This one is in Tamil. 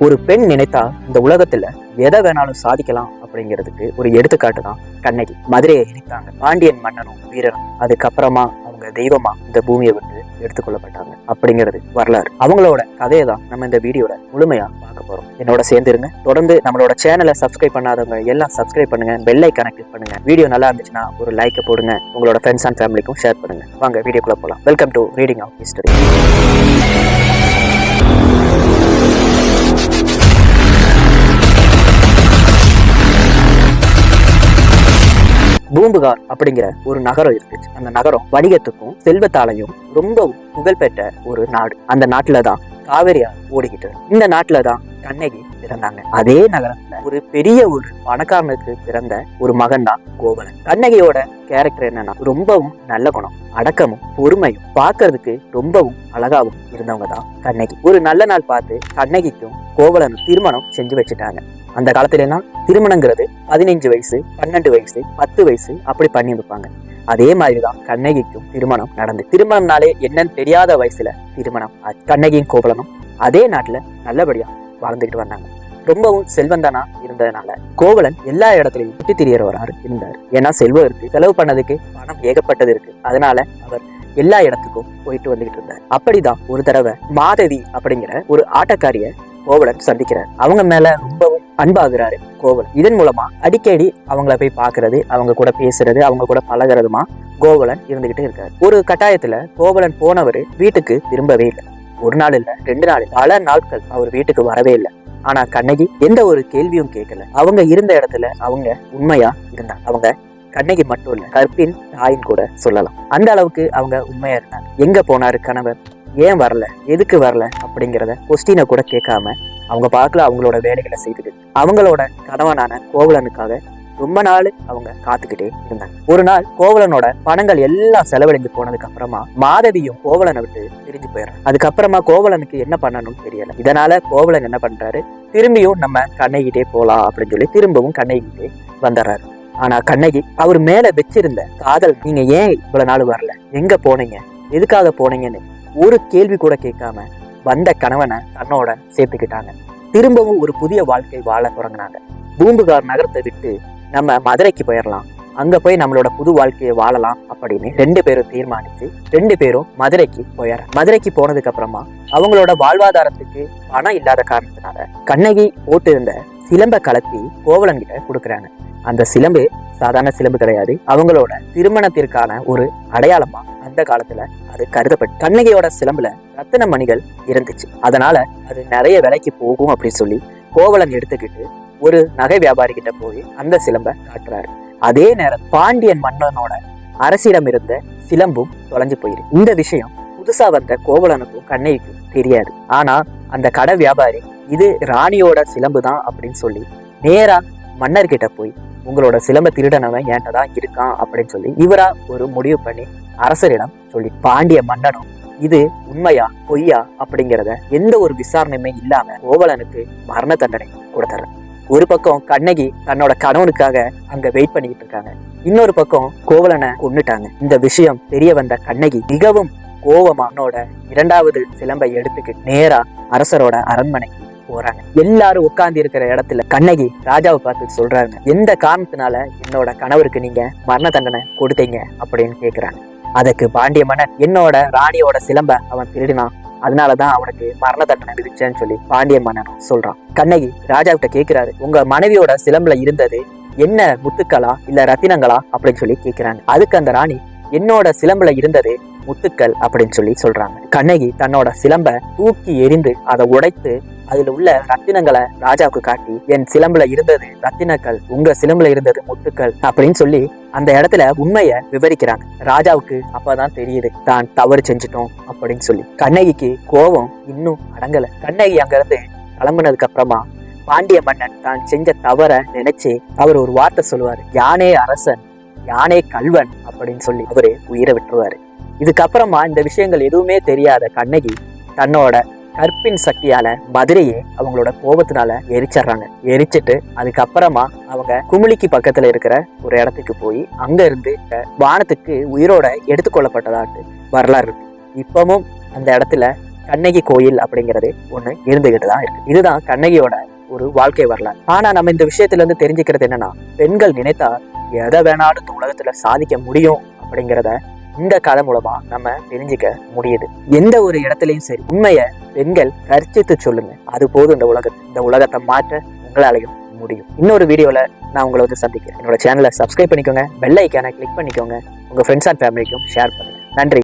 ஒரு பெண் நினைத்தா இந்த உலகத்துல எதை வேணாலும் சாதிக்கலாம் அப்படிங்கிறதுக்கு ஒரு எடுத்துக்காட்டு தான் கண்ணகி. மதுரையை இணைத்தாங்க பாண்டியன் மன்னனும் வீரனும் அதுக்கப்புறமா அவங்க தெய்வமா இந்த பூமியை விட்டு எடுத்துக்கொள்ளப்பட்டாங்க அப்படிங்கிறது வரலாறு. அவங்களோட கதையை தான் நம்ம இந்த வீடியோல முழுமையா பார்க்க போறோம். என்னோட சேர்ந்துருங்க. தொடர்ந்து நம்மளோட சேனலை சப்ஸ்கிரைப் பண்ணாதவங்க எல்லாம் சப்ஸ்கிரைப் பண்ணுங்க. பெல்லை கனெக்ட் பண்ணுங்க. வீடியோ நல்லா இருந்துச்சுன்னா ஒரு லைக் போடுங்க. உங்களோட ஃப்ரெண்ட்ஸ் அண்ட் ஃபேமிலிக்கும் ஷேர் பண்ணுங்க. வாங்க வீடியோக்குள்ள போகலாம் welcome to reading of history Poompuhar அப்படிங்கிற ஒரு நகரம் இருக்கு. அந்த நகரம் வணிகத்துக்கும் செல்வத்தாலையும் ரொம்ப புகழ்பெற்ற ஒரு நாடு. அந்த நாட்டுல தான் காவேரியா ஓடிக்கிட்டு இந்த நாட்டுல தான் கண்ணகி பிறந்தாங்க. அதே நகரத்துல ஒரு பெரிய ஒரு பணக்காரனுக்கு பிறந்த ஒரு மகன் தான் கோவலன். கண்ணகியோட கேரக்டர் என்னன்னா ரொம்பவும் நல்ல குணம் அடக்கமும் பொறுமையும் பார்க்கறதுக்கு ரொம்பவும் அழகாவும் இருந்தவங்க தான் கண்ணகி. ஒரு நல்ல நாள் பார்த்து கண்ணகிக்கும் கோவலனும் திருமணம் செஞ்சு வச்சுட்டாங்க. அந்த காலத்துல எல்லாம் திருமணங்கிறது பதினஞ்சு வயசு பன்னெண்டு வயசு பத்து வயசு அப்படி பண்ணி வைப்பாங்க. அதே மாதிரிதான் கண்ணகிக்கும் திருமணம் நடந்து. திருமணம்னாலே என்னன்னு தெரியாத வயசுல திருமணம் கண்ணகியும் கோவலனும் அதே நாட்டுல நல்லபடியா வாழ்ந்துகிட்டு வந்தாங்க. ரொம்பவும் செல்வந்தனா இருந்ததுனால கோவலன் எல்லா இடத்துலையும் சுற்றி திரியறவராரு இருந்தார். ஏன்னா செல்வம் இருக்கு செலவு பண்ணதுக்கு பணம் ஏகப்பட்டது இருக்கு. அதனால அவர் எல்லா இடத்துக்கும் போயிட்டு வந்துகிட்டு இருந்தார். அப்படிதான் ஒரு தடவை மாதவி அப்படிங்கிற ஒரு ஆட்டக்காரிய கோவலன் சந்திக்கிறார். அவங்க மேல ரொம்பவும் அன்பாகிறாரு கோவலன். இதன் மூலமா அடிக்கடி அவங்கள போய் பாக்குறது அவங்க கூட பேசுறது அவங்க கூட பழகுறதுமா கோவலன் இருந்துகிட்டே இருக்காரு. ஒரு கட்டாயத்துல கோவலன் போனவர் வீட்டுக்கு திரும்பவே இல்லை. ஒரு நாள் இல்ல ரெண்டு நாள் பல நாட்கள் அவர் வீட்டுக்கு வரவே இல்லை. ஆனா கண்ணகி எந்த ஒரு கேள்வியும் கேட்கல. அவங்க இருந்த இடத்துல அவங்க உண்மையா இருந்தாங்க அவங்க கண்ணகி மட்டும் இல்ல கற்பின் தாயின் கூட சொல்லலாம். அந்த அளவுக்கு அவங்க உண்மையா இருந்தாங்க. எங்க போனாரு கணவர்? ஏன் வரல? எதுக்கு வரல? அப்படிங்கிறத கொஸ்டினை கூட கேட்காம அவங்க பார்க்கல அவங்களோட வேலைகளை செய்துட்டு அவங்களோட கணவனான கோவலனுக்காக ரொம்ப நாள் அவங்க காத்துக்கிட்டே இருந்தாங்க. ஒரு நாள் கோவலனோட பணங்கள் எல்லாம் செலவழிஞ்சு போனதுக்கு அப்புறமா மாதவியும் கோவலனை விட்டு பிரிஞ்சு போயிடுறாங்க. அதுக்கப்புறமா கோவலனுக்கு என்ன பண்ணணும்னு தெரியல. இதனால கோவலன் என்ன பண்றாரு? திரும்பியும் நம்ம கண்ணகிட்டே போலாம் அப்படின்னு சொல்லி திரும்பவும் கண்ணகிட்டே வந்துடுறாரு. ஆனா கண்ணகி அவர் மேல வச்சிருந்த காதல் நீங்க ஏன் இவ்வளவு நாள் வரல? எங்க போனீங்க? எதுக்காக போனீங்கன்னு ஒரு கேள்வி கூட கேட்காம வந்த கணவனை தன்னோட சேர்த்துக்கிட்டாங்க. திரும்பவும் ஒரு புதிய வாழ்க்கை வாழ தொடங்கினாங்க. பூம்புகார் நகரத்தை விட்டு நம்ம மதுரைக்கு போயிடலாம் அங்க போய் நம்மளோட புது வாழ்க்கையை வாழலாம் அப்படின்னு ரெண்டு பேரும் தீர்மானிச்சு ரெண்டு பேரும் மதுரைக்கு போயிடுற மதுரைக்கு போனதுக்கு அப்புறமா அவங்களோட வாழ்வாதாரத்துக்கு பணம் இல்லாத காரணத்தினால கண்ணகி போட்டிருந்த சிலம்ப கலத்தி கோவலன் கிட்ட கொடுக்குறாங்க. அந்த சிலம்பு சாதாரண சிலம்பு கிடையாது. அவங்களோட திருமணத்திற்கான ஒரு அடையாளமா அந்த காலத்துல அது கருதப்பட்டு கண்ணகியோட சிலம்புல ரத்தின மணிகள் இருந்துச்சு. அதனால அது நிறைய விலைக்கு போகும் அப்படின்னு சொல்லி கோவலன் எடுத்துக்கிட்டு ஒரு நகை வியாபாரி கிட்ட போய் அந்த சிலம்பை காட்டுறாரு. அதே நேரம் பாண்டியன் மன்னனோட அரசிடம் இருந்த சிலம்பும் தொலைஞ்சு போயிருக்கு இந்த விஷயம் புதுசா வந்த கோவலனுக்கும் கண்ணைக்கும் தெரியாது. ஆனா அந்த கடை வியாபாரி இது ராணியோட சிலம்பு தான் அப்படின்னு சொல்லி நேரா மன்னர்கிட்ட போய் உங்களோட சிலம்ப திருடனவன் ஏன்டதான் தான் இருக்கான் அப்படின்னு சொல்லி இவரா ஒரு முடிவு பண்ணி அரசரிடம் சொல்லி பாண்டிய மன்னனும் இது உண்மையா பொய்யா? அப்படிங்கிறத எந்த ஒரு விசாரணையுமே இல்லாம கோவலனுக்கு மரண தண்டனை கொடுத்துறேன் ஒரு பக்கம் கண்ணகி தன்னோட கணவனுக்காக அங்க வெயிட் பண்ணிக்கிட்டு இருக்காங்க. இன்னொரு பக்கம் கோவலனை கொண்டுட்டாங்க இந்த விஷயம் தெரிய வந்த கண்ணகி மிகவும் கோவமானோட இரண்டாவது சிலம்பை எடுத்துக்கிட்டு நேரா அரசரோட அரண்மனைக்கு போறாங்க. எல்லாரும் உட்கார்ந்து இருக்கிற இடத்துல கண்ணகி ராஜாவை பார்த்து சொல்றாங்க. எந்த காரணத்தினால என்னோட கணவருக்கு நீங்க மரண தண்டனை கொடுத்தீங்க? அப்படின்னு கேக்குறாங்க. அதுக்கு பாண்டிய மன்னன் என்னோட ராணியோட சிலம்ப அவன் திருடினான். அதனாலதான் அவனுக்கு மரண தண்டனை விதிச்சேன்னு சொல்லி பாண்டிய மன்னன் சொல்றான். கண்ணகி ராஜாவிட்ட கேக்குறாரு. உங்க மனைவியோட சிலம்புல இருந்தது என்ன முத்துக்களா இல்ல ரத்தினங்களா அப்படின்னு சொல்லி கேக்குறாங்க. அதுக்கு அந்த ராணி என்னோட சிலம்புல இருந்தது முத்துக்கள் அப்படின்னு சொல்லி சொல்றாங்க. கண்ணகி தன்னோட சிலம்ப தூக்கி எறிந்து அதை உடைத்து அதுல உள்ள ரத்தினங்களை ராஜாவுக்கு காட்டி என் சிலம்புல இருந்தது ரத்தினக்கல் உங்க சிலம்புல இருந்தது முத்துக்கள் அப்படின்னு சொல்லி அந்த இடத்துல உண்மைய விவரிக்கிறாங்க. ராஜாவுக்கு அப்பதான் தெரியுது தான் தவறு செஞ்சுட்டோம் அப்படின்னு சொல்லி. கண்ணகிக்கு கோபம் இன்னும் அடங்கல. கண்ணகி அங்கிருந்து கிளம்புனதுக்கு அப்புறமா பாண்டிய மன்னன் தான் செஞ்ச தவற நினைச்சு அவர் ஒரு வார்த்தை சொல்லுவாரு யானே அரசன் யானே கல்வன் அப்படின்னு சொல்லி அவரு உயிரை விட்டுருவாரு. இதுக்கப்புறமா இந்த விஷயங்கள் எதுவுமே தெரியாத கண்ணகி தன்னோட கற்பின் சக்தியால மதுரையே அவங்களோட கோபத்தினால எரிச்சிடுறாங்க எரிச்சிட்டு அதுக்கப்புறமா அவங்க குமிழிக்கு பக்கத்துல இருக்கிற ஒரு இடத்துக்கு போய் அங்க இருந்து வானத்துக்கு உயிரோட எடுத்துக்கொள்ளப்பட்டதாட்டு வரலாறு இருக்கு. இப்பவும் அந்த இடத்துல கண்ணகி கோயில் அப்படிங்கிறது ஒண்ணு இருந்துகிட்டு தான் இருக்கு. இதுதான் கண்ணகியோட ஒரு வாழ்க்கை வரலாறு. ஆனா நம்ம இந்த விஷயத்துல இருந்து தெரிஞ்சுக்கிறது என்னன்னா பெண்கள் நினைத்தா எதை வேணாலும் இந்த உலகத்துல சாதிக்க முடியும் அப்படிங்கிறத இந்த கதை மூலமா நம்ம தெரிஞ்சுக்க முடியுது. எந்த ஒரு இடத்துலயும் சரி உண்மையை பெண்கள் கர்ச்சித்து சொல்லுங்க. அது போதும் இந்த உலகத்தை இந்த உலகத்தை மாற்ற உங்களாலையும் முடியும். இன்னொரு வீடியோல நான் உங்களை வந்து சந்திக்கிறேன். என்னோட சேனலை சப்ஸ்கிரைப் பண்ணிக்கோங்க பெல் ஐக்கானை கிளிக் பண்ணிக்கோங்க. உங்க ஃப்ரெண்ட்ஸ் அண்ட் ஃபேமிலிக்கும் ஷேர் பண்ணுங்க. நன்றி.